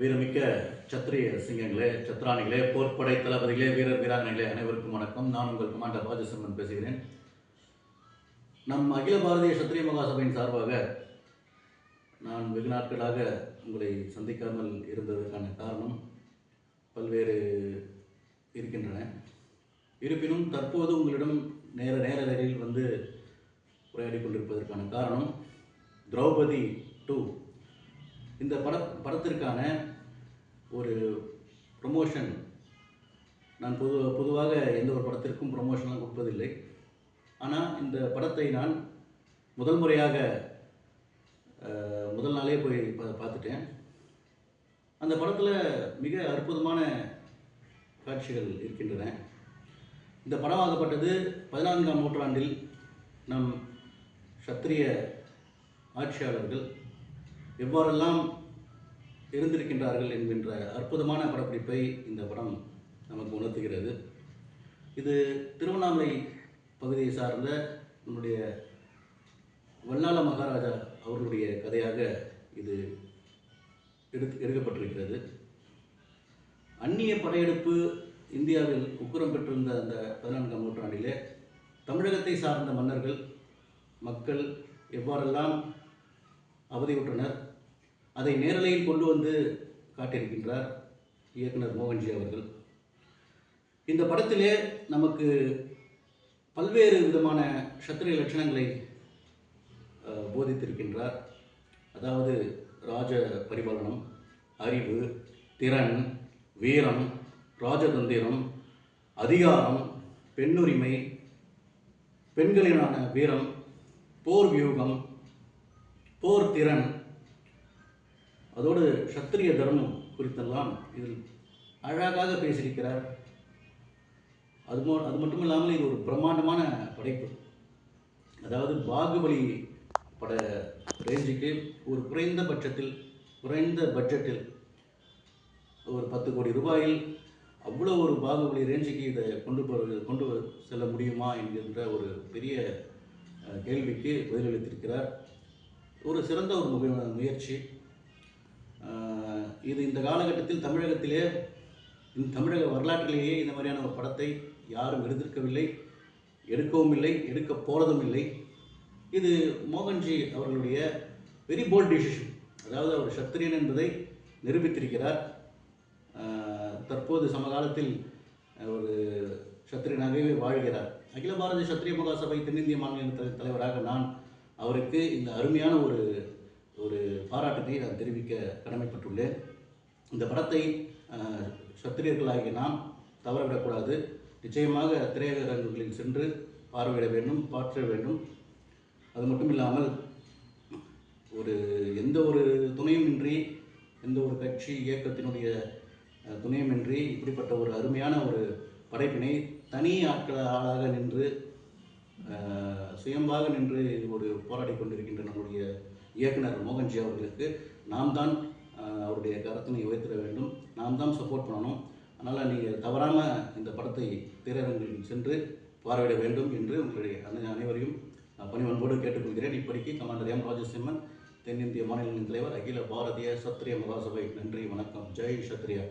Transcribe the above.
வீரமிக்க சத்திரிய சிங்கங்களே சத்ராணிகளே போர்ப்படை தளபதிகளே வீரர் வீராங்கனைகளே அனைவருக்கும் வணக்கம். நான் உங்கள் கமாண்டர் ராஜசிம்மன் பேசுகிறேன். நம் அகில பாரதிய சத்திரிய மகாசபையின் சார்பாக நான் வெகு நாட்களாக உங்களை சந்திக்காமல் இருந்ததற்கான காரணம் பல்வேறு இருக்கின்றன. இருப்பினும் தற்போது உங்களிடம் நேர நேர நிலையில் வந்து உரையாடி கொண்டிருப்பதற்கான காரணம் திரௌபதி டூ. இந்த பட படத்திற்கான ஒரு ப்ரொமோஷன் நான் பொது பொதுவாக எந்த ஒரு படத்திற்கும் ப்ரொமோஷன்லாம் கொடுப்பதில்லை. ஆனால் இந்த படத்தை நான் முதல் முறையாக முதல் நாளே போய் பா- பார்த்துட்டேன். அந்த படத்தில் மிக அற்புதமான காட்சிகள் இருக்கின்றன. இந்த படமாகப்பட்டது பதினான்காம் நூற்றாண்டில் நம் சத்திரிய ஆட்சியாளர்கள் எவ்வாறெல்லாம் இருந்திருக்கின்றார்கள் என்கின்ற அற்புதமான படப்பிடிப்பை இந்த படம் நமக்கு உணர்த்துகிறது. இது திருவண்ணாமலை பகுதியை சார்ந்த நம்முடைய வல்லாள மகாராஜா அவர்களுடைய கதையாக இது எடு எடுக்கப்பட்டிருக்கிறது. அந்நிய படையெடுப்பு இந்தியாவில் உக்குரம் பெற்றிருந்த அந்த பதினான்காம் நூற்றாண்டிலே தமிழகத்தை சார்ந்த மன்னர்கள் மக்கள் எவ்வாறெல்லாம் அவதியுற்றனர். அதை நேரலையில் கொண்டு வந்து காட்டியிருக்கின்றார் இயக்குனர் மோகன்ஜி அவர்கள். இந்த படத்திலே நமக்கு பல்வேறு விதமான சத்திரிய லட்சணங்களை போதித்திருக்கின்றார். அதாவது ராஜ பரிபாலனம் அறிவு திறன் வீரம் ராஜதந்திரம் அதிகாரம் பெண்ணுரிமை பெண்களினான வீரம் போர் வியூகம் போர் திறன். அதோடு சத்திரிய தர்மம் குறித்தெல்லாம் இதில் அழகாக பேசியிருக்கிறார். அது மோ அது மட்டும் இல்லாமல் இது ஒரு பிரம்மாண்டமான படைப்பு. அதாவது பாகுபலி பட ரேஞ்சுக்கு ஒரு குறைந்த பட்சத்தில் குறைந்த பட்ஜெட்டில் ஒரு பத்து கோடி ரூபாயில் அவ்வளோ ஒரு பாகுபலி ரேஞ்சுக்கு இதை கொண்டு போகிறது கொண்டு செல்ல முடியுமா என்கின்ற ஒரு பெரிய கேள்விக்கு பதிலளித்திருக்கிறார். ஒரு சிறந்த ஒரு முயற்சி. இது இந்த காலகட்டத்தில் தமிழகத்திலே இந்த தமிழக வரலாற்றிலேயே இந்த மாதிரியான ஒரு படத்தை யாரும் எடுத்திருக்கவில்லை. எடுக்கவும் இல்லை எடுக்க போகிறதும் இல்லை. இது மோகன்ஜி அவர்களுடைய வெரி போல்ட் டிசிஷன் அதாவது அவர் சத்திரியன் என்பதை நிரூபித்திருக்கிறார். தற்போது சமகாலத்தில் ஒரு சத்திரியனாகவே வாழ்கிறார். அகில பாரதிய சத்திரிய மகாசபை தென்னிந்திய மாநில தலைவராக நான் அவருக்கு இந்த அருமையான ஒரு ஒரு பாராட்டத்தை நான் தெரிவிக்க கடமைப்பட்டுள்ளேன். இந்த படத்தை சத்திரியர்களாகிய நாம் தவறவிடக்கூடாது. நிச்சயமாக திரையரங்குகளில் சென்று பார்வையிட வேண்டும் பார்க்க வேண்டும். அது மட்டும் இல்லாமல் ஒரு எந்த ஒரு துணையுமின்றி எந்த ஒரு கட்சி இயக்கத்தினுடைய துணையுமின்றி இப்படிப்பட்ட ஒரு அருமையான ஒரு படைப்பினை தனி ஆட்கள் ஆளாக நின்று சுயம்பாக நின்று ஒரு போராடி கொண்டிருக்கின்ற நம்முடைய இயக்குனர் மோகன்ஜி அவர்களுக்கு நாம் தான் அவருடைய கருத்தினை உயர்த்திட வேண்டும். நாம் தான் சப்போர்ட் பண்ணணும். அதனால் நீங்கள் தவறாமல் இந்த படத்தை திரையரங்கில் சென்று பார்வையிட வேண்டும் என்று உங்களுடைய அனைவரையும் பணிவன்போடு கேட்டுக்கொள்கிறேன். இப்படிக்கு கமாண்டர் எம் ராஜசிம்மன் தென்னிந்திய மாநிலங்களின் தலைவர் அகில பாரதிய சத்திரிய மகாசபை. நன்றி வணக்கம். ஜெய் சத்ரியா